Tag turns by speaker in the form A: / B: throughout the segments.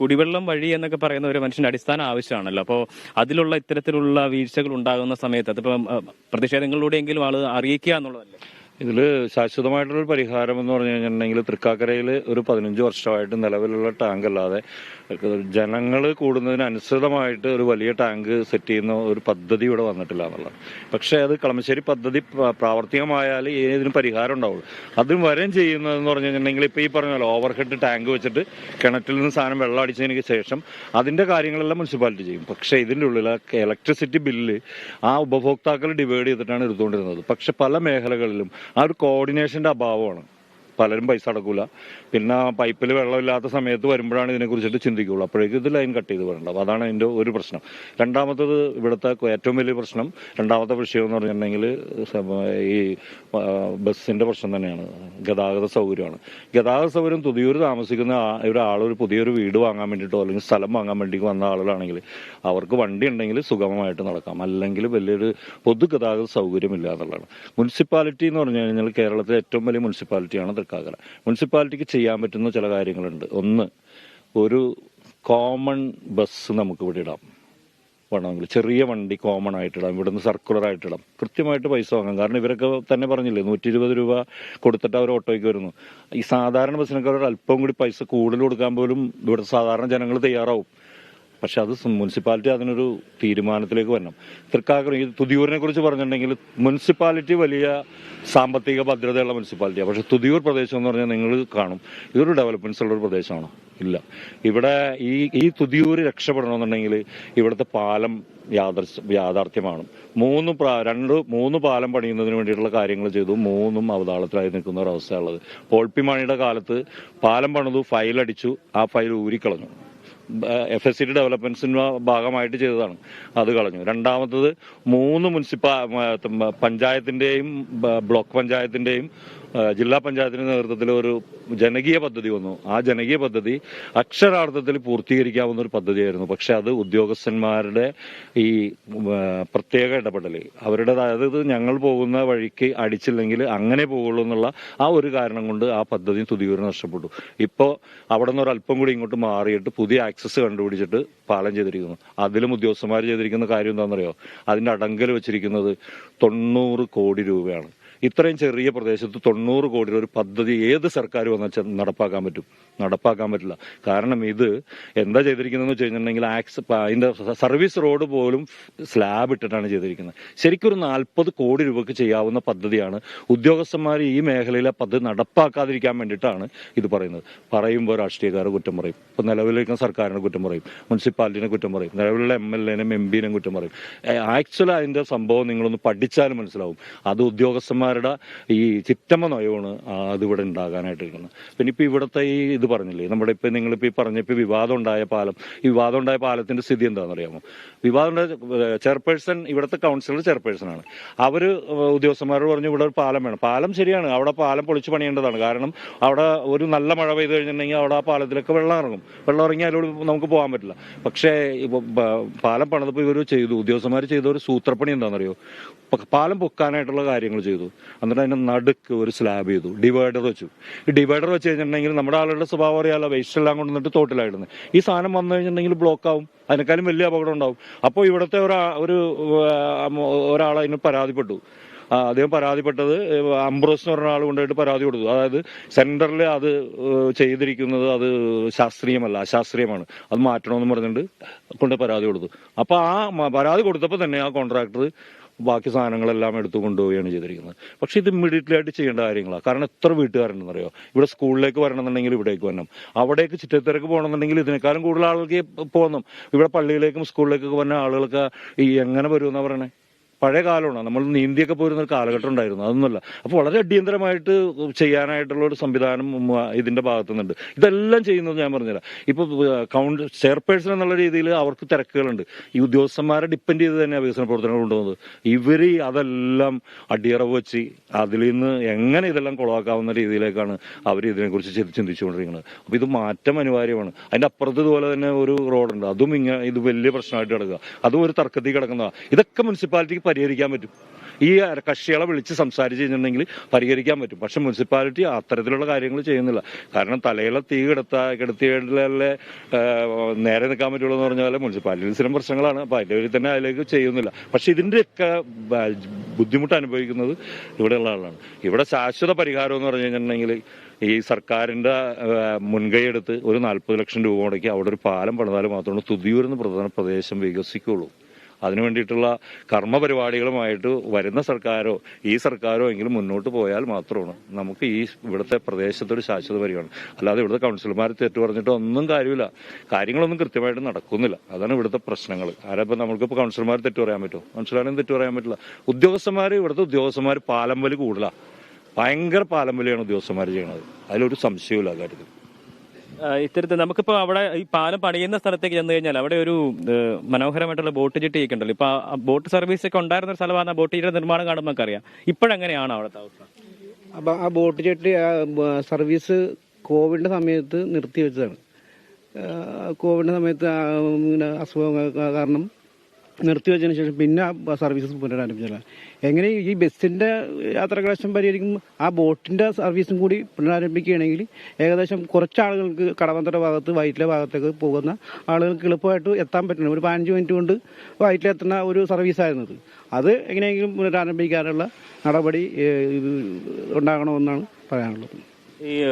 A: കുടിവെള്ളം വഴി എന്നൊക്കെ പറയുന്ന ഒരു മനുഷ്യന്റെ അടിസ്ഥാന ആവശ്യമാണല്ലോ. അപ്പോൾ അതിലുള്ള ഇത്തരത്തിലുള്ള വീഴ്ചകൾ ഉണ്ടാകുന്ന സമയത്ത് അതിപ്പോ ആ, പ്രതിഷേധങ്ങളിലൂടെയെങ്കിലും ആൾ അറിയിക്കുക എന്നുള്ളതല്ലേ?
B: ഇതിൽ ശാശ്വതമായിട്ടുള്ള പരിഹാരം എന്ന് പറഞ്ഞു കഴിഞ്ഞിട്ടുണ്ടെങ്കിൽ തൃക്കാക്കരയിൽ ഒരു പതിനഞ്ച് വർഷമായിട്ട് നിലവിലുള്ള ടാങ്ക് അല്ലാതെ ജനങ്ങൾ കൂടുന്നതിനനുസൃതമായിട്ട് ഒരു വലിയ ടാങ്ക് സെറ്റ് ചെയ്യുന്ന ഒരു പദ്ധതി ഇവിടെ വന്നിട്ടില്ല എന്നുള്ളത്. പക്ഷേ അത് കളമശ്ശേരി പദ്ധതി പ്ര- പ്രാവർത്തികമായാൽ ഇതിന് പരിഹാരം ഉണ്ടാവുള്ളൂ. അതും വരെയും ചെയ്യുന്നതെന്ന് പറഞ്ഞു കഴിഞ്ഞിട്ടുണ്ടെങ്കിൽ ഇപ്പോൾ ഈ പറഞ്ഞ പോലെ ഓവർ ഹെഡ് ടാങ്ക് വെച്ചിട്ട് കിണറ്റിൽ നിന്ന് സാധനം വെള്ളം അടിച്ചതിന് ശേഷം അതിന്റെ കാര്യങ്ങളെല്ലാം മുനിസിപ്പാലിറ്റി ചെയ്യും. പക്ഷേ ഇതിന്റെ ഉള്ളിൽ ഇലക്ട്രിസിറ്റി ബില്ല് ആ ഉപഭോക്താക്കൾ ഡിവൈഡ് ചെയ്തിട്ടാണ് എടുത്തുകൊണ്ടിരുന്നത്. പക്ഷെ പല മേഖലകളിലും ആ ഒരു കോർഡിനേഷന്റെ അഭാവമാണ്. പലരും പൈസ അടക്കൂല. പിന്നെ പൈപ്പിൽ വെള്ളമില്ലാത്ത സമയത്ത് വരുമ്പോഴാണ് ഇതിനെക്കുറിച്ചിട്ട് ചിന്തിക്കുകയുള്ളൂ അപ്പോഴേക്കും ഇത് ലൈൻ കട്ട് ചെയ്ത് വരണ്ട അപ്പോൾ അതാണ് അതിന്റെ ഒരു പ്രശ്നം. രണ്ടാമത്തത് ഇവിടുത്തെ ഏറ്റവും വലിയ പ്രശ്നം രണ്ടാമത്തെ വിഷയം എന്ന് പറഞ്ഞിട്ടുണ്ടെങ്കിൽ ഈ ബസ്സിന്റെ പ്രശ്നം തന്നെയാണ്. ഗതാഗത സൗകര്യമാണ്. ഗതാഗത സൗകര്യം തുതിയൂർ താമസിക്കുന്ന ആളൊരു പുതിയൊരു വീട് വാങ്ങാൻ വേണ്ടിയിട്ടോ അല്ലെങ്കിൽ സ്ഥലം വാങ്ങാൻ വേണ്ടി വന്ന ആളുകളാണെങ്കിൽ അവർക്ക് വണ്ടി ഉണ്ടെങ്കിൽ സുഗമമായിട്ട് നടക്കാം. അല്ലെങ്കിൽ വലിയൊരു പൊതു പൊതുഗതാഗത സൗകര്യമില്ല എന്നുള്ളതാണ് മുനിസിപ്പാലിറ്റി എന്ന് പറഞ്ഞു കഴിഞ്ഞാൽ കേരളത്തിലെ ഏറ്റവും വലിയ മുനിസിപ്പാലിറ്റിയാണ് തൃക്കാക്കര. മുനിസിപ്പാലിറ്റിക്ക് ചെയ്യാൻ പറ്റുന്ന ചില കാര്യങ്ങളുണ്ട്. ഒന്ന് ഒരു കോമൺ ബസ് നമുക്ക് ഇവിടെ ഇടാം. വേണമെങ്കിൽ ചെറിയ വണ്ടി കോമൺ ആയിട്ടിടാം ഇവിടുന്ന് സർക്കുലർ ആയിട്ടിടാം കൃത്യമായിട്ട് പൈസ വാങ്ങാം. കാരണം ഇവരൊക്കെ തന്നെ പറഞ്ഞില്ലേ നൂറ്റി ഇരുപത് രൂപ കൊടുത്തിട്ട് അവർ ഓട്ടോയ്ക്ക് വരുന്നു. ഈ സാധാരണ ബസ്സിനൊക്കെ അല്പം കൂടി പൈസ കൂടുതൽ കൊടുക്കാൻ പോലും ഇവിടെ സാധാരണ ജനങ്ങൾ തയ്യാറാവും. പക്ഷെ അത് മുനിസിപ്പാലിറ്റി അതിനൊരു തീരുമാനത്തിലേക്ക് വരണം. തൃക്കാക്കര ഈ തുതിയൂരിനെ കുറിച്ച് പറഞ്ഞിട്ടുണ്ടെങ്കിൽ മുനിസിപ്പാലിറ്റി വലിയ സാമ്പത്തിക ഭദ്രതയുള്ള മുനിസിപ്പാലിറ്റിയാണ് പക്ഷെ തുതിയൂർ പ്രദേശം എന്ന് പറഞ്ഞാൽ നിങ്ങൾ കാണും. ഇതൊരു ഡെവലപ്മെന്റ്സ് ഉള്ള ഒരു പ്രദേശമാണോ? ഇല്ല. ഇവിടെ ഈ ഈ തുതിയൂർ രക്ഷപ്പെടണമെന്നുണ്ടെങ്കിൽ ഇവിടുത്തെ പാലം യാദർശ യാഥാർത്ഥ്യമാണ്. മൂന്ന് പ്രാ- രണ്ട് മൂന്ന് പാലം പണിയുന്നതിന് വേണ്ടിയിട്ടുള്ള കാര്യങ്ങൾ ചെയ്തു. മൂന്നും അവതാളത്തിലായി നിൽക്കുന്ന ഒരു അവസ്ഥയുള്ളത് പോൾപ്പി മണിയുടെ കാലത്ത് പാലം പണിതു ഫയലടിച്ചു ആ ഫയൽ ഊരിക്കളഞ്ഞു. എഫ് എസ് സി ഡെവലപ്മെന്റ്സിന്റെ ഭാഗമായിട്ട് ചെയ്തതാണ്. അത് കളഞ്ഞു. രണ്ടാമത്തത് മൂന്ന് മുനിസിപ്പാ പഞ്ചായത്തിന്റെയും ബ്ലോക്ക് പഞ്ചായത്തിന്റെയും ജില്ലാ പഞ്ചായത്തിന്റെ നേതൃത്വത്തിൽ ഒരു ജനകീയ പദ്ധതി വന്നു. ആ ജനകീയ പദ്ധതി അക്ഷരാർത്ഥത്തിൽ പൂർത്തീകരിക്കാവുന്ന ഒരു പദ്ധതിയായിരുന്നു. പക്ഷെ അത് ഉദ്യോഗസ്ഥന്മാരുടെ ഈ പ്രത്യേക ഇടപെടൽ അവരുടെ അതായത് ഞങ്ങൾ പോകുന്ന വഴിക്ക് അടിച്ചില്ലെങ്കിൽ അങ്ങനെ പോകുള്ളൂ എന്നുള്ള ആ ഒരു കാരണം കൊണ്ട് ആ പദ്ധതി തുതിയൂരം നഷ്ടപ്പെട്ടു. ഇപ്പോൾ അവിടെ നിന്ന് ഒരല്പം കൂടി ഇങ്ങോട്ട് മാറിയിട്ട് പുതിയ ആക്സസ് കണ്ടുപിടിച്ചിട്ട് പാലം ചെയ്തിരിക്കുന്നു. അതിലും ഉദ്യോഗസ്ഥന്മാർ ചെയ്തിരിക്കുന്ന കാര്യം എന്താണെന്നറിയോ? അതിന്റെ അടങ്കൽ വെച്ചിരിക്കുന്നത് തൊണ്ണൂറ് കോടി രൂപയാണ്. ഇത്രയും ചെറിയ പ്രദേശത്ത് തൊണ്ണൂറ് കോടി ഒരു പദ്ധതി ഏത് സർക്കാർ വന്നാൽ നടപ്പാക്കാൻ പറ്റും? നടപ്പാക്കാൻ പറ്റില്ല. കാരണം ഇത് എന്താ ചെയ്തിരിക്കുന്നതെന്ന് വെച്ച് കഴിഞ്ഞിട്ടുണ്ടെങ്കിൽ ആക്സ് അതിന്റെ സർവീസ് റോഡ് പോലും സ്ലാബ് ഇട്ടിട്ടാണ് ചെയ്തിരിക്കുന്നത്. ശരിക്കും ഒരു നാൽപ്പത് കോടി രൂപയ്ക്ക് ചെയ്യാവുന്ന പദ്ധതിയാണ് ഉദ്യോഗസ്ഥന്മാർ ഈ മേഖലയിലെ പദ്ധതി നടപ്പാക്കാതിരിക്കാൻ വേണ്ടിയിട്ടാണ് ഇത് പറയുന്നത്. പറയുമ്പോൾ രാഷ്ട്രീയക്കാരെ കുറ്റം പറയും. ഇപ്പൊ നിലവിലിരിക്കുന്ന സർക്കാരിനെ കുറ്റം പറയും. മുനിസിപ്പാലിറ്റിനെ കുറ്റം പറയും. നിലവിലുള്ള എം എൽ എനും എം പിനെയും കുറ്റം പറയും. ആക്ച്വലി അതിന്റെ സംഭവം നിങ്ങളൊന്ന് പഠിച്ചാൽ മനസ്സിലാവും. അത് ഉദ്യോഗസ്ഥന്മാരുടെ ഈ ചിറ്റമ്മ നയമാണ് അതിവിടെ ഉണ്ടാകാനായിട്ട് ഇരിക്കുന്നത് പിന്നെ ഇപ്പോൾ ഇവിടുത്തെ ഈ ഇത് പറഞ്ഞില്ലേ നമ്മുടെ ഇപ്പോൾ നിങ്ങളിപ്പോൾ ഈ പറഞ്ഞപ്പോ വിവാദം ഉണ്ടായ പാലം ഈ വിവാദം ഉണ്ടായ പാലത്തിന്റെ സ്ഥിതി എന്താണെന്ന് അറിയാമോ വിവാദം ചെയർപേഴ്സൺ ഇവിടുത്തെ കൗൺസിലർ ചെയർപേഴ്സൺ ആണ് അവർ ഉദ്യോഗസ്ഥന്മാരോട് പറഞ്ഞു ഇവിടെ ഒരു പാലം വേണം. പാലം ശരിയാണ് അവിടെ പാലം പൊളിച്ച് പണിയേണ്ടതാണ്. കാരണം അവിടെ ഒരു നല്ല മഴ പെയ്തു കഴിഞ്ഞിട്ടുണ്ടെങ്കിൽ അവിടെ ആ പാലത്തിലൊക്കെ വെള്ളം ഇറങ്ങും. വെള്ളം ഇറങ്ങി അതിലൂടെ നമുക്ക് പോകാൻ പറ്റില്ല. പക്ഷേ പാലം പണിതപ്പോൾ ഇവർ ചെയ്തു. ഉദ്യോഗസ്ഥന്മാർ ചെയ്ത ഒരു സൂത്രപ്പണി എന്താണെന്നറിയോ? പാലം പൊക്കാനായിട്ടുള്ള കാര്യങ്ങൾ ചെയ്തു. എന്നിട്ട് അതിന്റെ നടുക്ക് ഒരു സ്ലാബ് ചെയ്തു. ഡിവൈഡർ വെച്ചു. ഈ ഡിവൈഡർ വെച്ച് കഴിഞ്ഞിട്ടുണ്ടെങ്കിൽ നമ്മുടെ ആളുടെ സ്വഭാവം അറിയാലോ വേസ്റ്റ് എല്ലാം കൊണ്ടുവന്നിട്ട് തോട്ടിലായിരുന്നു ഈ സാധനം വന്നു കഴിഞ്ഞിട്ടുണ്ടെങ്കിൽ ബ്ലോക്ക് ആവും. അതിനേക്കാളും വലിയ അപകടം ഉണ്ടാവും. അപ്പോൾ ഇവിടുത്തെ ഒരാ ഒരു ഒരാൾ അതിന് പരാതിപ്പെട്ടു. അദ്ദേഹം പരാതിപ്പെട്ടത് അംബ്രോസ് എന്ന് പറഞ്ഞ ആൾ കൊണ്ടുപോയിട്ട് പരാതി കൊടുത്തു. അതായത് സെന്ററിൽ അത് ചെയ്തിരിക്കുന്നത് അത് ശാസ്ത്രീയമല്ല അശാസ്ത്രീയമാണ്. അത് മാറ്റണമെന്ന് പറഞ്ഞിട്ട് കൊണ്ട് പരാതി കൊടുത്തു. അപ്പൊ ആ പരാതി കൊടുത്തപ്പോൾ തന്നെ ആ കോൺട്രാക്ടർ ബാക്കി സാധനങ്ങളെല്ലാം എടുത്തു കൊണ്ടുപോവുകയാണ് ചെയ്തിരിക്കുന്നത്. പക്ഷെ ഇത് ഇമ്മീഡിയറ്റ്ലി ആയിട്ട് ചെയ്യേണ്ട കാര്യങ്ങളാണ് കാരണം എത്ര വീട്ടുകാരുണ്ടെന്നറിയോ? ഇവിടെ സ്കൂളിലേക്ക് വരണമെന്നുണ്ടെങ്കിൽ ഇവിടേക്ക് വരണം. അവിടേക്ക് ചിറ്റത്തിരക്ക് പോകണമെന്നുണ്ടെങ്കിൽ ഇതിനേക്കാളും കൂടുതൽ ആളുകൾക്ക് പോകണം. ഇവിടെ പള്ളിയിലേക്കും സ്കൂളിലേക്കൊക്കെ വരുന്ന ആളുകൾക്ക് ഈ എങ്ങനെ വരുമെന്നാണ് പറയണേ? പഴയ കാലമാണ്. നമ്മൾ നീന്തിയൊക്കെ പോരുന്ന ഒരു കാലഘട്ടം ഉണ്ടായിരുന്നു. അതൊന്നുമല്ല. അപ്പോൾ വളരെ അടിയന്തരമായിട്ട് ചെയ്യാനായിട്ടുള്ള ഒരു സംവിധാനം ഇതിന്റെ ഭാഗത്തു നിന്നുണ്ട് ഇതെല്ലാം ചെയ്യുന്നത് ഞാൻ പറഞ്ഞുതരാം. ഇപ്പൊ കൗണ്ട് ചെയർപേഴ്സൺ എന്നുള്ള രീതിയിൽ അവർക്ക് തിരക്കുകളുണ്ട്. ഈ ഉദ്യോഗസ്ഥന്മാരെ ഡിപ്പെൻഡ് ചെയ്ത് തന്നെ വികസന പ്രവർത്തനങ്ങൾ കൊണ്ടുപോകുന്നത്. ഇവർ അതെല്ലാം അടിയറവ് വെച്ച് അതിൽ നിന്ന് എങ്ങനെ ഇതെല്ലാം കുളവാക്കാവുന്ന രീതിയിലേക്കാണ് അവർ ഇതിനെക്കുറിച്ച് ചിന്തി- ചിന്തിച്ചുകൊണ്ടിരിക്കുന്നത്. അപ്പൊ ഇത് മാറ്റം അനിവാര്യമാണ്. അതിന്റെ അപ്പുറത്ത് ഇതുപോലെ തന്നെ ഒരു റോഡുണ്ട്. അതും ഇങ്ങനെ ഇത് വലിയ പ്രശ്നമായിട്ട് കിടക്കുക. അതും ഒരു തർക്കത്തിൽ കിടക്കുന്നതാണ് ഇതൊക്കെ മുനിസിപ്പാലിറ്റിക്ക് പരിഹരിക്കാൻ പറ്റും. ഈ കക്ഷികളെ വിളിച്ച് സംസാരിച്ച് കഴിഞ്ഞിട്ടുണ്ടെങ്കിൽ പരിഹരിക്കാൻ പറ്റും. പക്ഷെ മുനിസിപ്പാലിറ്റി അത്തരത്തിലുള്ള കാര്യങ്ങൾ ചെയ്യുന്നില്ല. കാരണം തലയിലെ തീ കിടത്ത കിടത്തിയല്ലേ നേരെ നിൽക്കാൻ പറ്റുള്ളൂ എന്ന് പറഞ്ഞ പോലെ മുനിസിപ്പാലിറ്റിയിൽ സ്ഥിരം പ്രശ്നങ്ങളാണ്. അപ്പൊ അതിന്റെ പേരിൽ തന്നെ അതിലേക്ക് ചെയ്യുന്നില്ല. പക്ഷെ ഇതിന്റെയൊക്കെ ബുദ്ധിമുട്ട് അനുഭവിക്കുന്നത് ഇവിടെയുള്ള ആളാണ്. ഇവിടെ ശാശ്വത പരിഹാരം എന്ന് പറഞ്ഞു കഴിഞ്ഞിട്ടുണ്ടെങ്കിൽ ഈ സർക്കാരിന്റെ മുൻകൈയെടുത്ത് ഒരു നാൽപ്പത് ലക്ഷം രൂപ മുടക്കി അവിടെ ഒരു പാലം പണിതാൽ മാത്രമേ തുതിയൂർ എന്ന പ്രധാന പ്രദേശം വികസിക്കുള്ളൂ അതിനു വേണ്ടിയിട്ടുള്ള കർമ്മപരിപാടികളുമായിട്ട് വരുന്ന സർക്കാരോ ഈ സർക്കാരോ എങ്കിലും മുന്നോട്ട് പോയാൽ മാത്രമാണ്. നമുക്ക് ഈ ഇവിടുത്തെ പ്രദേശത്തൊരു ശാശ്വത പരിഗണന അല്ലാതെ ഇവിടുത്തെ കൗൺസിലർമാർ തെറ്റു പറഞ്ഞിട്ട് ഒന്നും കാര്യമില്ല. കാര്യങ്ങളൊന്നും കൃത്യമായിട്ട് നടക്കുന്നില്ല. അതാണ് ഇവിടുത്തെ പ്രശ്നങ്ങൾ ആരപ്പോൾ നമുക്കിപ്പോൾ കൗൺസിലർമാർ തെറ്റു പറയാൻ പറ്റുമോ? കൗൺസിലറിനും തെറ്റു പറയാൻ പറ്റില്ല. ഉദ്യോഗസ്ഥന്മാർ ഇവിടുത്തെ ഉദ്യോഗസ്ഥന്മാർ പാലം വലി കൂടുതലാണ് ഭയങ്കര പാലം വലിയാണ് ഉദ്യോഗസ്ഥന്മാർ ചെയ്യുന്നത്. അതിലൊരു സംശയമില്ല കാര്യത്തിൽ.
A: ഇത്തരത്തിൽ നമുക്കിപ്പോ അവിടെ ഈ പാലം പണിയുന്ന സ്ഥലത്തേക്ക് ചെന്ന് കഴിഞ്ഞാൽ അവിടെ ഒരു മനോഹരമായിട്ടുള്ള ബോട്ട് ജെട്ടി ഒക്കെ ഉണ്ടല്ലോ ഇപ്പൊ ബോട്ട് സർവീസ് ഒക്കെ ഉണ്ടായിരുന്ന ഒരു സ്ഥലമാണ് ബോട്ട് ജെട്ടിയുടെ നിർമ്മാണം കാണുമ്പോൾ നമുക്കറിയാം. ഇപ്പോഴെങ്ങനെയാണ് അവിടുത്തെ അവസ്ഥ?
C: അപ്പൊ ആ ബോട്ട് ചെട്ടി സർവീസ് കോവിഡിന്റെ സമയത്ത് നിർത്തി വെച്ചതാണ് കോവിഡിന്റെ സമയത്ത് ഇങ്ങനെ അസുഖം കാരണം നിർത്തിവെച്ചതിന് ശേഷം പിന്നെ സർവീസസ് സർവീസ് പുനരാരംഭിച്ചല്ല എങ്ങനെ ഈ ബസ്സിന്റെ യാത്രാക്ലേശം പരിഹരിക്കും ആ ബോട്ടിന്റെ സർവീസും കൂടി പുനരാരംഭിക്കുകയാണെങ്കിൽ ഏകദേശം കുറച്ച് ആളുകൾക്ക് കടവന്തര ഭാഗത്ത് വയറ്റിലെ ഭാഗത്തേക്ക് പോകുന്ന ആളുകൾക്ക് എളുപ്പമായിട്ട് എത്താൻ പറ്റുന്ന ഒരു പതിനഞ്ച് മിനിറ്റ് കൊണ്ട് വയറ്റിലെത്തുന്ന ഒരു സർവീസായിരുന്നു ഇത് അത് എങ്ങനെയെങ്കിലും പുനരാരംഭിക്കാനുള്ള നടപടി ഉണ്ടാകണമെന്നാണ് പറയാനുള്ളത്.
A: ഈ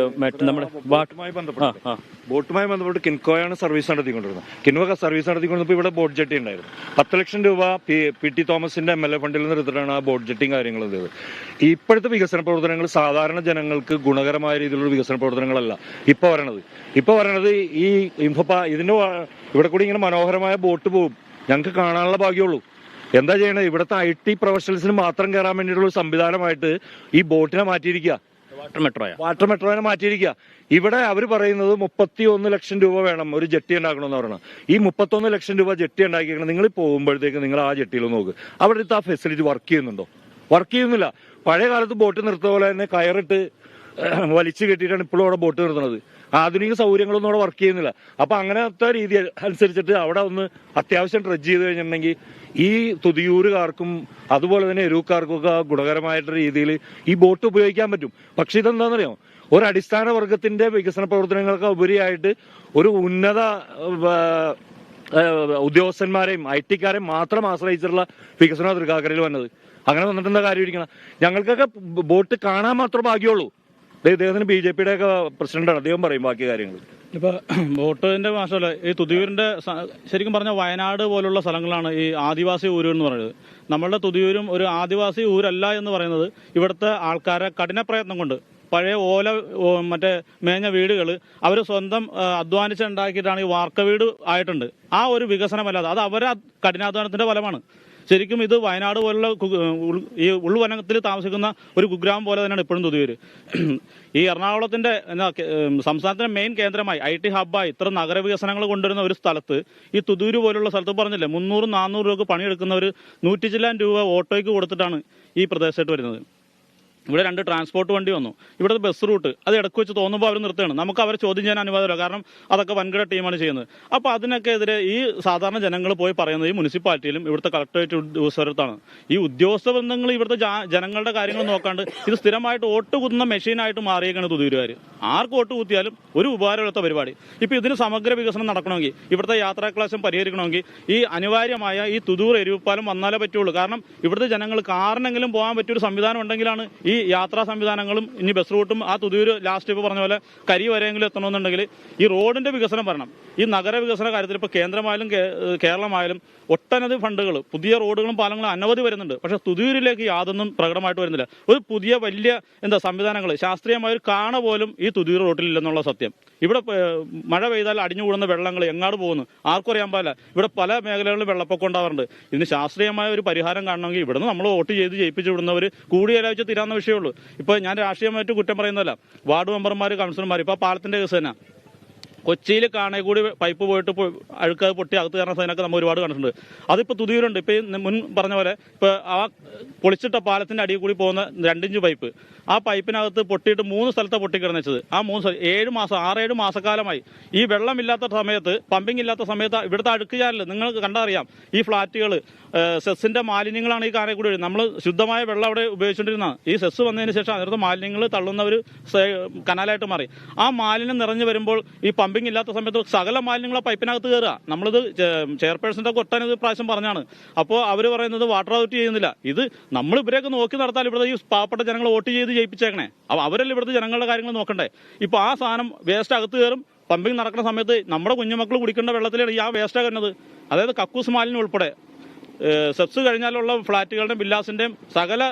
A: നമ്മുടെ
B: ബോട്ടുമായി ബന്ധപ്പെട്ട് ബോട്ടുമായി ബന്ധപ്പെട്ട് കിൻകോയാണ് സർവീസ് നടത്തിക്കൊണ്ടിരുന്നത്. കിൻവക സർവീസ് നടത്തിക്കൊണ്ടിരുന്നപ്പോൾ ഇവിടെ ബോട്ട് ജെട്ടി ഉണ്ടായിരുന്നു. പത്ത് ലക്ഷം രൂപ പി ടി തോമസിന്റെ എം എൽ എ ഫണ്ടിൽ നിന്ന് എടുത്തിട്ടാണ് ആ ബോട്ട് ജെട്ടിയും കാര്യങ്ങളും ചെയ്തത് ഇപ്പോഴത്തെ വികസന പ്രവർത്തനങ്ങൾ സാധാരണ ജനങ്ങൾക്ക് ഗുണകരമായ രീതിയിലുള്ള വികസന പ്രവർത്തനങ്ങളല്ല. ഇപ്പൊ വരണത്. ഇപ്പൊ വരണത് ഈ ഇൻഫോ പാ- ഇതിന്റെ ഇവിടെ കൂടി ഇങ്ങനെ മനോഹരമായ ബോട്ട് പോകും ഞങ്ങൾക്ക് കാണാനുള്ള ഭാഗ്യമുള്ളൂ. എന്താ ചെയ്യണത് ഇവിടുത്തെ ഐ ടി പ്രൊഫഷണൽസിന് മാത്രം കയറാൻ വേണ്ടിയിട്ടുള്ള സംവിധാനമായിട്ട് ഈ ബോട്ടിനെ മാറ്റിയിരിക്കുക.
A: വാട്ടർ മെട്രോയാ?
B: വാട്ടർ മെട്രോനെ മാറ്റിയിരിക്കുക ഇവിടെ അവർ പറയുന്നത് മുപ്പത്തി ഒന്ന് ലക്ഷം രൂപ വേണം ഒരു ജെട്ടി ഉണ്ടാക്കണമെന്ന് പറയണം ഈ മുപ്പത്തൊന്ന് ലക്ഷം രൂപ ജെട്ടി ഉണ്ടാക്കിയിരിക്കണം നിങ്ങൾ പോകുമ്പോഴത്തേക്ക് നിങ്ങൾ ആ ജെട്ടിയിൽ നോക്ക്. അവിടെ ആ ഫെസിലിറ്റി വർക്ക് ചെയ്യുന്നുണ്ടോ? വർക്ക് ചെയ്യുന്നില്ല. പഴയ കാലത്ത് ബോട്ട് നിർത്തുന്ന പോലെ തന്നെ കയറിട്ട് വലിച്ചു കെട്ടിയിട്ടാണ് ഇപ്പോഴും അവിടെ ബോട്ട് നിർത്തുന്നത്. ആധുനിക സൗകര്യങ്ങളൊന്നും അവിടെ വർക്ക് ചെയ്യുന്നില്ല. അപ്പൊ അങ്ങനത്തെ രീതി അനുസരിച്ചിട്ട് അവിടെ ഒന്ന് അത്യാവശ്യം ഡ്രഡ്ജ് ചെയ്ത് കഴിഞ്ഞിട്ടുണ്ടെങ്കിൽ ഈ തുതിയൂരുകാർക്കും അതുപോലെ തന്നെ എരൂക്കാർക്കും ഒക്കെ ഗുണകരമായിട്ടുള്ള രീതിയിൽ ഈ ബോട്ട് ഉപയോഗിക്കാൻ പറ്റും. പക്ഷെ ഇതെന്താണെന്നറിയോ? ഒരു അടിസ്ഥാന വർഗത്തിന്റെ വികസന പ്രവർത്തനങ്ങൾക്ക് ഉപരിയായിട്ട് ഒരു ഉന്നത ഉദ്യോഗസ്ഥന്മാരെയും ഐ ടിക്കാരെയും മാത്രം ആശ്രയിച്ചിട്ടുള്ള വികസന തൃക്കാക്കരയിൽ വന്നത്. അങ്ങനെ വന്നിട്ടെന്താ കാര്യം ഇരിക്കണം? ഞങ്ങൾക്കൊക്കെ ബോട്ട് കാണാൻ മാത്രം ഭാഗ്യമുള്ളൂ. ഇദ്ദേഹത്തിന് ബി ജെ പിയുടെ ഒക്കെ പ്രസിഡന്റാണ്. അദ്ദേഹം പറയും ബാക്കി കാര്യങ്ങൾ
D: ഇപ്പൊ വോട്ടിന്റെ മാസമല്ല ഈ തുതിയൂരിന്റെ ശരിക്കും പറഞ്ഞ വയനാട് പോലുള്ള സ്ഥലങ്ങളാണ് ഈ ആദിവാസി ഊരുകൾ എന്ന് പറയുന്നത്. നമ്മളുടെ തുതിയൂരും ഒരു ആദിവാസി ഊരല്ല എന്ന് പറയുന്നത് ഇവിടുത്തെ ആൾക്കാരെ കഠിന പ്രയത്നം കൊണ്ട്. പഴയ ഓല മറ്റേ മേഞ്ഞ വീടുകൾ അവർ സ്വന്തം അധ്വാനിച്ചുണ്ടാക്കിയിട്ടാണ് ഈ വാർക്ക വീട് ആയിട്ടുണ്ട്. ആ ഒരു വികസനമല്ലാതെ അത് അവരെ കഠിനാധ്വാനത്തിന്റെ ഫലമാണ്. ശരിക്കും ഇത് വയനാട് പോലുള്ള ഈ ഉൾവനത്തിൽ താമസിക്കുന്ന ഒരു കുഗ്രാമം പോലെ തന്നെയാണ് ഇപ്പോഴും തുതിയൂര് ഈ എറണാകുളത്തിന്റെ സംസ്ഥാനത്തിന്റെ മെയിൻ കേന്ദ്രമായി ഐ ടി ഹബ്ബായി ഇത്ര നഗരവികസനങ്ങൾ കൊണ്ടുവരുന്ന ഒരു സ്ഥലത്ത് ഈ തുതൂര് പോലുള്ള സ്ഥലത്ത് പറഞ്ഞില്ലേ മുന്നൂറ് നാനൂറ് രൂപ പണിയെടുക്കുന്നവർ നൂറ്റി ചില്ലാൻ രൂപ ഓട്ടോയ്ക്ക് കൊടുത്തിട്ടാണ് ഈ പ്രദേശത്ത് വരുന്നത്. ഇവിടെ രണ്ട് ട്രാൻസ്പോർട്ട് വണ്ടി വന്നു. ഇവിടുത്തെ ബസ് റൂട്ട് അത് ഇടയ്ക്ക് വെച്ച് തോന്നുമ്പോൾ അവർ നിർത്തുകയാണ്. നമുക്ക് അവരെ ചോദ്യം ചെയ്യാൻ അനുവാദമില്ല. കാരണം അതൊക്കെ വൻകിട ടീമാണ് ചെയ്യുന്നത്. അപ്പോൾ അതിനൊക്കെ എതിരെ ഈ സാധാരണ ജനങ്ങൾ പോയി പറയുന്നത് ഈ മുനിസിപ്പാലിറ്റിയിലും ഇവിടുത്തെ കളക്ടറേറ്റ് ഉദ്യോഗസ്ഥരത്താണ് ഈ ഉദ്യോഗസ്ഥ ബന്ധങ്ങൾ ഇവിടുത്തെ ജനങ്ങളുടെ കാര്യങ്ങൾ നോക്കാണ്ട് ഇത് സ്ഥിരമായിട്ട് വോട്ട് കുത്തുന്ന മെഷീനായിട്ട് മാറിയേക്കാണ് തുതൂരുകാർ ആർക്ക് വോട്ട് കുത്തിയാലും ഒരു ഉപകാരമില്ലാത്ത പരിപാടി. ഇപ്പോൾ ഇതിന് സമഗ്ര വികസനം നടക്കണമെങ്കിൽ ഇവിടുത്തെ യാത്രാക്ലേശം പരിഹരിക്കണമെങ്കിൽ ഈ അനിവാര്യമായ ഈ തുതൂർ എരിവുപ്പാലം വന്നാലേ പറ്റുള്ളൂ. കാരണം ഇവിടുത്തെ ജനങ്ങൾ കാറിനെങ്കിലും പോകാൻ പറ്റിയൊരു സംവിധാനം ഉണ്ടെങ്കിലാണ് ഈ യാത്രാ സംവിധാനങ്ങളും ഇനി ബസ് റൂട്ടും ആ തുതൂര് ലാസ്റ്റ് ഇപ്പോൾ പറഞ്ഞ പോലെ കരി വരെയെങ്കിലും എത്തണമെന്നുണ്ടെങ്കിൽ ഈ റോഡിന്റെ വികസനം വരണം. ഈ നഗര വികസന കാര്യത്തിൽ ഇപ്പോൾ കേന്ദ്രമായാലും കേരളമായാലും ഒട്ടനവധി ഫണ്ടുകൾ പുതിയ റോഡുകളും പാലങ്ങളും അനവധി വരുന്നുണ്ട്. പക്ഷേ തുതൂരിലേക്ക് യാതൊന്നും പ്രകടമായിട്ട് വരുന്നില്ല. ഒരു പുതിയ വലിയ എന്താ സംവിധാനങ്ങൾ ശാസ്ത്രീയമായ ഒരു കാണ പോലും തുതൂർ റോട്ടിലില്ലെന്നുള്ള സത്യം. ഇവിടെ മഴ പെയ്താൽ അടിഞ്ഞുകൂടുന്ന വെള്ളങ്ങൾ എങ്ങാട് പോകുന്നു? ആർക്കും അറിയാൻ പാടില്ല. ഇവിടെ പല മേഖലകളിലും വെള്ളപ്പൊക്കം ഉണ്ടാവാറുണ്ട്. ഇതിന് ശാസ്ത്രീയമായ ഒരു പരിഹാരം കാണണമെങ്കിൽ ഇവിടുന്ന് നമ്മൾ വോട്ട് ചെയ്ത് ജയിപ്പിച്ചു വിടുന്നവർ കൂടിയാലോചിച്ച് തീരാവുന്ന വിഷയമുള്ളൂ. ഇപ്പോൾ ഞാൻ രാഷ്ട്രീയമായിട്ട് കുറ്റം പറയുന്നതല്ല. വാർഡ് മെമ്പർമാർ കൗൺസിലർമാർ ഇപ്പോൾ പാലത്തിന്റെ കേസ് തന്നെ കൊച്ചിയിൽ കാണേ കൂടി പൈപ്പ് പോയിട്ട് അഴുക്ക് പൊട്ടി അകത്ത് കയറുന്ന സൈനൊക്കെ നമ്മൾ ഒരുപാട് കണ്ടിട്ടുണ്ട്. അതിപ്പോൾ തുതിയൂരുണ്ട് ഇപ്പോൾ മുൻ പറഞ്ഞ പോലെ ഇപ്പോൾ ആ പൊളിച്ചിട്ട പാലത്തിന്റെ അടിയിൽ കൂടി പോകുന്ന രണ്ടിഞ്ച് പൈപ്പ്. ആ പൈപ്പിനകത്ത് പൊട്ടിയിട്ട് മൂന്ന് സ്ഥലത്തെ പൊട്ടിക്കിടന്ന് വെച്ചത്. ആ മൂന്ന് ഏഴ് മാസം ആറേഴ് മാസക്കാലമായി ഈ വെള്ളമില്ലാത്ത സമയത്ത് പമ്പിംഗ് ഇല്ലാത്ത സമയത്ത് ഇവിടുത്തെ അഴുക്ക് ചാലിൽ നിങ്ങൾക്ക് കണ്ടറിയാം ഈ ഫ്ലാറ്റുകൾ സെസ്സിന്റെ മാലിന്യങ്ങളാണ് ഈ കാനെ കൂടി നമ്മൾ ശുദ്ധമായ വെള്ളം അവിടെ ഉപയോഗിച്ചുകൊണ്ടിരുന്നതാണ് ഈ സെസ് വന്നതിന് ശേഷം അതിനകത്ത് മാലിന്യങ്ങൾ തള്ളുന്ന ഒരു കനാലായിട്ട് മാറി. ആ മാലിന്യം നിറഞ്ഞു വരുമ്പോൾ ഈ പമ്പിംഗ് ഇല്ലാത്ത സമയത്ത് സകല മാലിന്യങ്ങളെ പൈപ്പിനകത്ത് കയറുക. നമ്മളിത് ചെയർപേഴ്സന്റെ ഒട്ടനത് പ്രാവശ്യം പറഞ്ഞാണ്. അപ്പോൾ അവർ പറയുന്നത് വാട്ടർ അതോറിറ്റി ചെയ്യുന്നില്ല. ഇത് നമ്മൾ ഇവരെയൊക്കെ നോക്കി നടത്താൻ ഇവിടുത്തെ ഈ പാവപ്പെട്ട ജനങ്ങൾ വോട്ട് ചെയ്ത് ജയിപ്പിച്ചേക്കണേ. അപ്പോൾ അവരല്ലേ ഇവിടുത്തെ ജനങ്ങളുടെ കാര്യങ്ങൾ നോക്കണ്ടേ? ഇപ്പോൾ ആ സാധനം വേസ്റ്റ് അകത്ത് കയറും. പമ്പിംഗ് നടക്കുന്ന സമയത്ത് നമ്മുടെ കുഞ്ഞുമക്കൾ കുടിക്കേണ്ട വെള്ളത്തിലാണ് ഈ ആ വേസ്റ്റ് വരുന്നത് അതായത് കക്കൂസ് മാലിന്യം ഉൾപ്പെടെ. സെപ്സ് കഴിഞ്ഞാലുള്ള ഫ്ളാറ്റുകളുടെയും വില്ലാസിന്റെയും സകല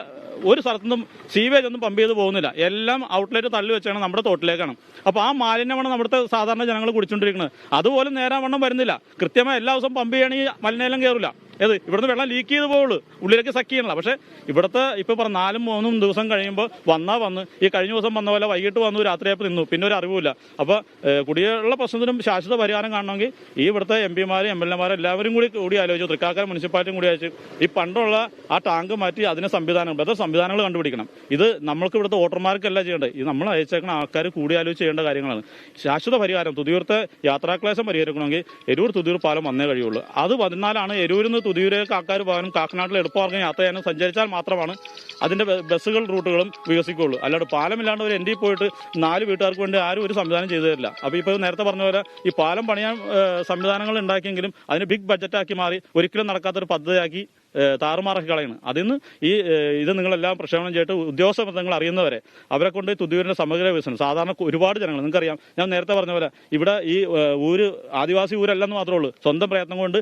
D: ഒരു സ്ഥലത്തുനിന്നും സീവേജ് ഒന്നും പമ്പ് ചെയ്ത് പോകുന്നില്ല. എല്ലാം ഔട്ട്ലെറ്റ് തള്ളി വെച്ചാണ് നമ്മുടെ തോട്ടിലേക്കാണ്. അപ്പോൾ ആ മാലിന്യമാണ് നമ്മുടെ സാധാരണ ജനങ്ങൾ കുടിച്ചുകൊണ്ടിരിക്കുന്നത് അതുപോലെ നേരാവണ്ണം വരുന്നില്ല. കൃത്യമായി എല്ലാ ദിവസവും പമ്പ് ചെയ്യണമെങ്കിൽ മലിനജലം കയറില്ല ഏത്? ഇവിടുന്ന് വെള്ളം ലീക്ക് ചെയ്ത് പോവുള്ളൂ. ഉള്ളിലേക്ക് സക്ക് ചെയ്യണല്ലോ പക്ഷേ ഇവിടുത്തെ ഇപ്പോൾ പറഞ്ഞ നാലും മൂന്നും ദിവസം കഴിയുമ്പോൾ വന്നാ വന്ന്. ഈ കഴിഞ്ഞ ദിവസം വന്ന പോലെ വൈകിട്ട് വന്നു രാത്രിയായപ്പോൾ നിന്നു. പിന്നെ ഒരു അറിവില്ല അപ്പോൾ കുടിയുള്ള പ്രശ്നത്തിനും ശാശ്വത പരിഹാരം കാണണമെങ്കിൽ ഈ ഇവിടുത്തെ എം പിമാരും എം എൽ എമാരും എല്ലാവരും കൂടി കൂടി ആലോചിച്ചു തൃക്കാക്കര മുനിസിപ്പാലിറ്റിയും കൂടി ആലോചിച്ചു ഈ പണ്ടുള്ള ആ ടാങ്ക് മാറ്റി അതിന് സംവിധാനം ബദൽ സംവിധാനങ്ങൾ കണ്ടുപിടിക്കണം. ഇത് നമ്മൾക്ക് ഇവിടുത്തെ വോട്ടർമാർക്കല്ല ചെയ്യേണ്ടത്. ഇത് നമ്മൾ അയച്ചേക്കുന്ന ആൾക്കാർ കൂടി ആലോചിച്ച് ചെയ്യേണ്ട കാര്യങ്ങളാണ്. ശാശ്വത പരിഹാരം തുതിയൂർത്തെ യാത്രാക്ലേശം പരിഹരിക്കണമെങ്കിൽ എരൂർ തുതിയൂർ പാലം വന്നേ കഴിയുള്ളൂ. അത് പതിനാലാണ്. എരൂരിൽ നിന്ന് തുതിയൂരേക്ക് ആൾക്കാർ പോകാനും കാക്കനാട്ടിൽ എളുപ്പമാർഗം യാത്ര ചെയ്യാനും സഞ്ചരിച്ചാൽ മാത്രമാണ് അതിന്റെ ബസ്സുകൾ റൂട്ടുകളും വികസിക്കുള്ളൂ അല്ലാണ്ട് പാലമില്ലാണ്ട് ഒരു എൻഡി പോയിട്ട് നാല് വീട്ടുകാർക്ക് വേണ്ടി ആരും ഒരു സംവിധാനം ചെയ്തു തരില്ല അപ്പോൾ ഇപ്പോൾ നേരത്തെ പറഞ്ഞ പോലെ ഈ പാലം പണിയാൻ സംവിധാനങ്ങൾ ഉണ്ടാക്കിയെങ്കിലും അതിന് ബിഗ് ബഡ്ജറ്റാക്കി മാറി ഒരിക്കലും നടക്കാത്തൊരു പദ്ധതിയാക്കി ഏഹ്, കളയുന്നത്. അതിൽ നിന്ന് ഈ ഇത് നിങ്ങളെല്ലാം പ്രക്ഷേപണം ചെയ്തിട്ട് ഉദ്യോഗസ്ഥ ബന്ധങ്ങൾ അറിയുന്നവരെ അവരെ കൊണ്ട് തുതിയൂരിന്റെ സമഗ്ര വികസനം സാധാരണ ഒരുപാട് ജനങ്ങൾ നിങ്ങൾക്കറിയാം ഞാൻ നേരത്തെ പറഞ്ഞ പോലെ ഇവിടെ ഈ ഊര് ആദിവാസി ഊരല്ലെന്ന് മാത്രമേ ഉള്ളൂ. സ്വന്തം പ്രയത്നം കൊണ്ട്